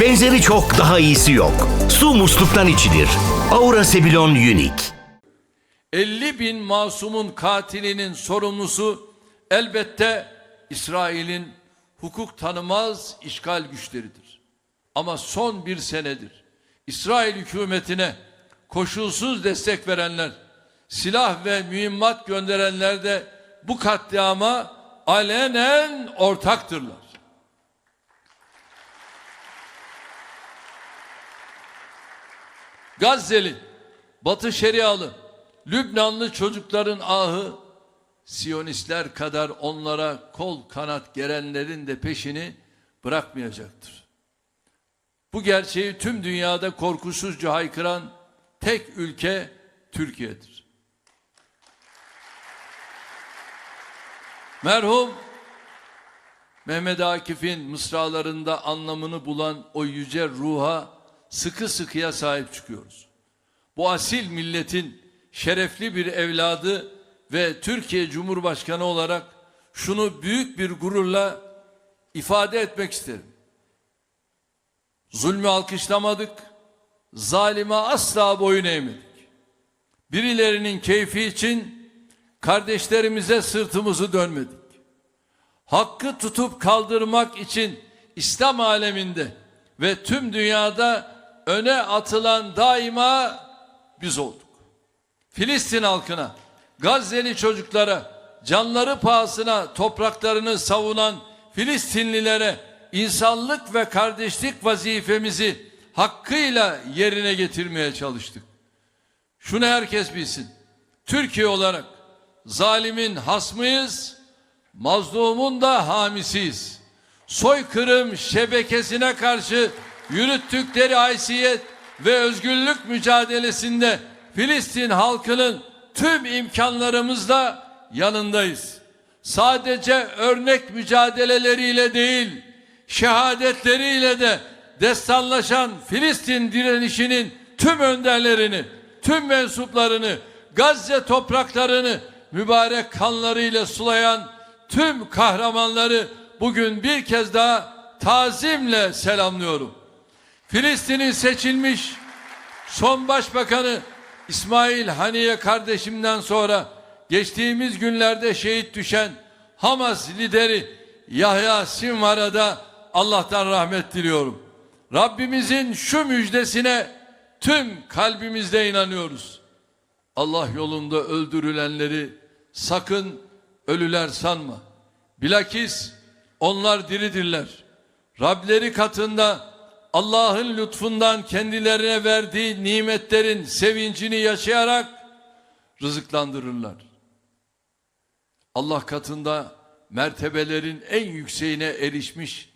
Benzeri çok daha iyisi yok. Su musluktan içilir. Aura Sebilon Unique. 50 bin masumun katilinin sorumlusu elbette İsrail'in hukuk tanımaz işgal güçleridir. Ama son bir senedir İsrail hükümetine koşulsuz destek verenler, silah ve mühimmat gönderenler de bu katliama alenen ortaktırlar. Gazze'li, Batı Şerialı, Lübnanlı çocukların ahı Siyonistler kadar onlara kol kanat gerenlerin de peşini bırakmayacaktır. Bu gerçeği tüm dünyada korkusuzca haykıran tek ülke Türkiye'dir. Merhum Mehmet Akif'in mısralarında anlamını bulan o yüce ruha sıkı sıkıya sahip çıkıyoruz. Bu asil milletin şerefli bir evladı ve Türkiye Cumhurbaşkanı olarak şunu büyük bir gururla ifade etmek isterim. Zulmü alkışlamadık, zalime asla boyun eğmedik. Birilerinin keyfi için kardeşlerimize sırtımızı dönmedik. Hakkı tutup kaldırmak için İslam aleminde ve tüm dünyada öne atılan daima biz olduk. Filistin halkına, Gazze'li çocuklara, canları pahasına topraklarını savunan Filistinlilere insanlık ve kardeşlik vazifemizi hakkıyla yerine getirmeye çalıştık. Şunu herkes bilsin. Türkiye olarak zalimin hasmıyız, mazlumun da hamisiyiz. Soykırım şebekesine karşı yürüttükleri haysiyet ve özgürlük mücadelesinde Filistin halkının tüm imkanlarımızla yanındayız. Sadece örnek mücadeleleriyle değil, şehadetleriyle de destanlaşan Filistin direnişinin tüm önderlerini, tüm mensuplarını, Gazze topraklarını mübarek kanlarıyla sulayan tüm kahramanları bugün bir kez daha tazimle selamlıyorum. Filistin'in seçilmiş son başbakanı İsmail Haniye kardeşimden sonra geçtiğimiz günlerde şehit düşen Hamas lideri Yahya Sinvar'a da Allah'tan rahmet diliyorum. Rabbimizin şu müjdesine tüm kalbimizle inanıyoruz. Allah yolunda öldürülenleri sakın ölüler sanma. Bilakis onlar diridirler. Rableri katında Allah'ın lütfundan kendilerine verdiği nimetlerin sevincini yaşayarak rızıklandırırlar. Allah katında mertebelerin en yükseğine erişmiş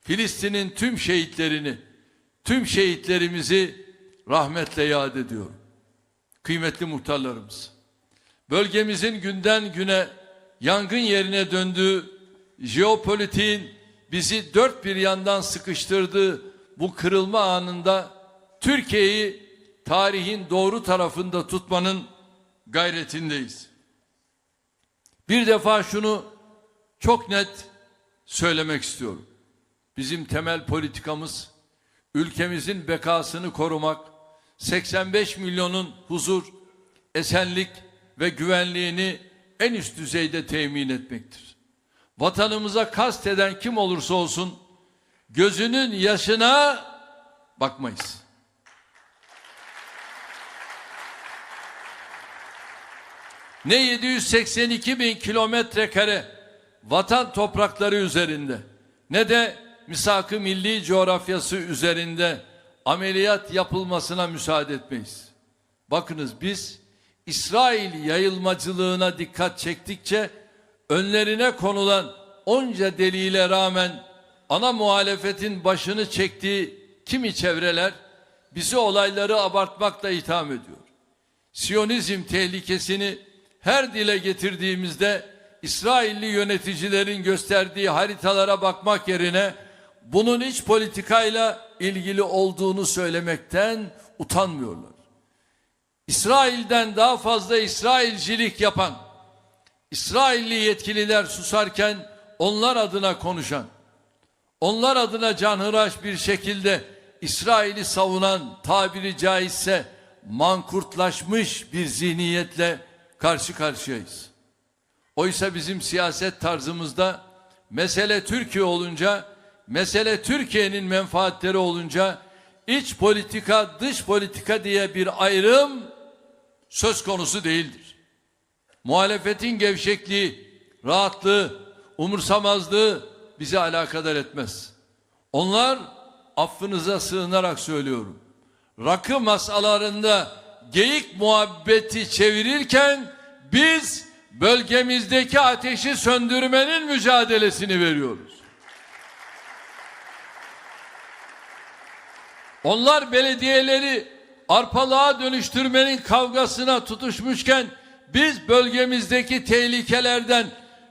Filistin'in tüm şehitlerini, tüm şehitlerimizi rahmetle yad ediyorum. Kıymetli muhtarlarımız, bölgemizin günden güne yangın yerine döndüğü jeopolitiğin bizi dört bir yandan sıkıştırdığı bu kırılma anında Türkiye'yi tarihin doğru tarafında tutmanın gayretindeyiz. Bir defa şunu çok net söylemek istiyorum. Bizim temel politikamız ülkemizin bekasını korumak, 85 milyonun huzur, esenlik ve güvenliğini en üst düzeyde temin etmektir. Vatanımıza kast eden kim olursa olsun gözünün yaşına bakmayız. Ne 782 bin kilometre kare vatan toprakları üzerinde ne de misak-ı milli coğrafyası üzerinde ameliyat yapılmasına müsaade etmeyiz. Bakınız biz İsrail yayılmacılığına dikkat çektikçe önlerine konulan onca deliyle rağmen ana muhalefetin başını çektiği kimi çevreler bizi olayları abartmakla itham ediyor. Siyonizm tehlikesini her dile getirdiğimizde İsrailli yöneticilerin gösterdiği haritalara bakmak yerine bunun iç politikayla ilgili olduğunu söylemekten utanmıyorlar. İsrail'den daha fazla İsrailcilik yapan, İsrailli yetkililer susarken onlar adına konuşan, onlar adına canhıraş bir şekilde İsrail'i savunan tabiri caizse mankurtlaşmış bir zihniyetle karşı karşıyayız. Oysa bizim siyaset tarzımızda mesele Türkiye olunca, mesele Türkiye'nin menfaatleri olunca iç politika, dış politika diye bir ayrım söz konusu değildir. Muhalefetin gevşekliği, rahatlığı, umursamazlığı bizi alakadar etmez. Onlar affınıza sığınarak söylüyorum. Rakı masalarında geyik muhabbeti çevirirken biz bölgemizdeki ateşi söndürmenin mücadelesini veriyoruz. Onlar belediyeleri arpalığa dönüştürmenin kavgasına tutuşmuşken biz bölgemizdeki tehlikelerden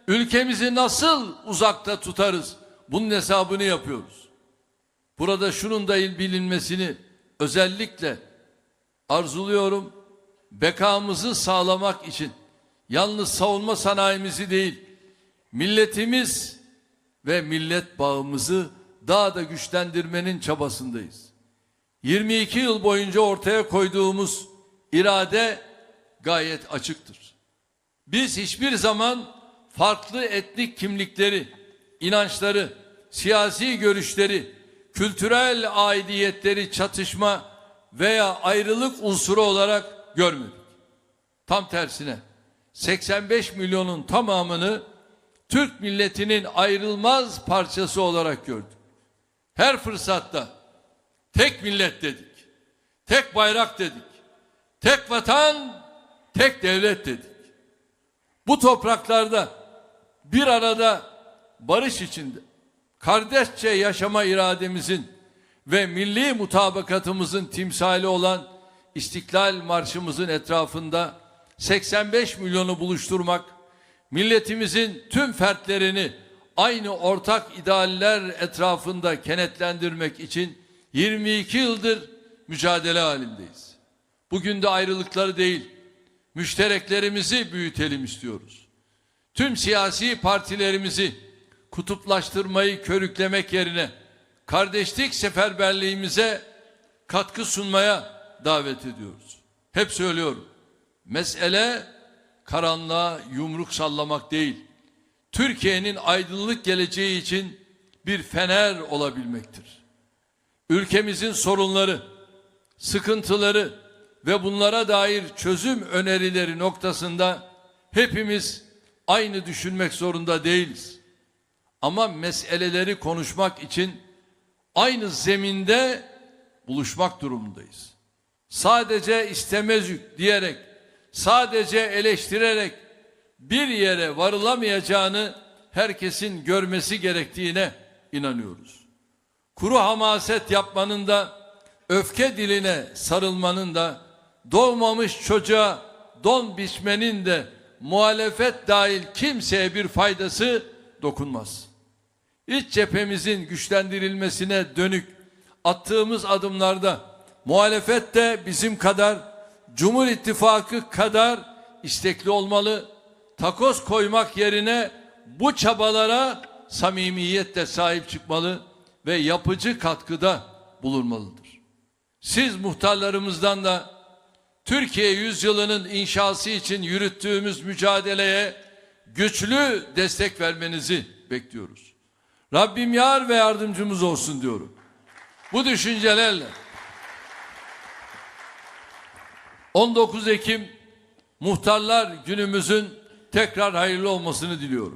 ülkemizi nasıl uzakta tutarız? Bunun hesabını yapıyoruz. Burada şunun da bilinmesini özellikle arzuluyorum. Bekamızı sağlamak için yalnız savunma sanayimizi değil, milletimiz ve millet bağımızı daha da güçlendirmenin çabasındayız. 22 yıl boyunca ortaya koyduğumuz irade gayet açıktır. Biz hiçbir zaman farklı etnik kimlikleri, inançları, siyasi görüşleri, kültürel aidiyetleri çatışma veya ayrılık unsuru olarak görmedik. Tam tersine 85 milyonun tamamını Türk milletinin ayrılmaz parçası olarak gördük. Her fırsatta tek millet dedik. Tek bayrak dedik. Tek vatan, tek devlet dedik. Bu topraklarda bir arada barış içinde kardeşçe yaşama irademizin ve milli mutabakatımızın timsali olan İstiklal Marşımızın etrafında 85 milyonu buluşturmak, milletimizin tüm fertlerini aynı ortak idealler etrafında kenetlendirmek için 22 yıldır mücadele halindeyiz. Bugün de ayrılıkları değil, müştereklerimizi büyütelim istiyoruz. Tüm siyasi partilerimizi kutuplaştırmayı körüklemek yerine kardeşlik seferberliğimize katkı sunmaya davet ediyoruz. Hep söylüyorum. Mesele karanlığa yumruk sallamak değil. Türkiye'nin aydınlık geleceği için bir fener olabilmektir. Ülkemizin sorunları, sıkıntıları ve bunlara dair çözüm önerileri noktasında hepimiz aynı düşünmek zorunda değiliz. Ama meseleleri konuşmak için aynı zeminde buluşmak durumundayız. Sadece istemezük diyerek, sadece eleştirerek bir yere varılamayacağını herkesin görmesi gerektiğine inanıyoruz. Kuru hamaset yapmanın da, öfke diline sarılmanın da, doğmamış çocuğa don biçmenin de muhalefet dahil kimseye bir faydası dokunmaz. İç cephemizin güçlendirilmesine dönük attığımız adımlarda muhalefet de bizim kadar, Cumhur İttifakı kadar istekli olmalı. Takoz koymak yerine bu çabalara samimiyetle sahip çıkmalı ve yapıcı katkıda bulunmalıdır. Siz muhtarlarımızdan da Türkiye yüzyılının inşası için yürüttüğümüz mücadeleye güçlü destek vermenizi bekliyoruz. Rabbim yar ve yardımcımız olsun diyorum. Bu düşüncelerle 19 Ekim Muhtarlar Günümüzün tekrar hayırlı olmasını diliyorum.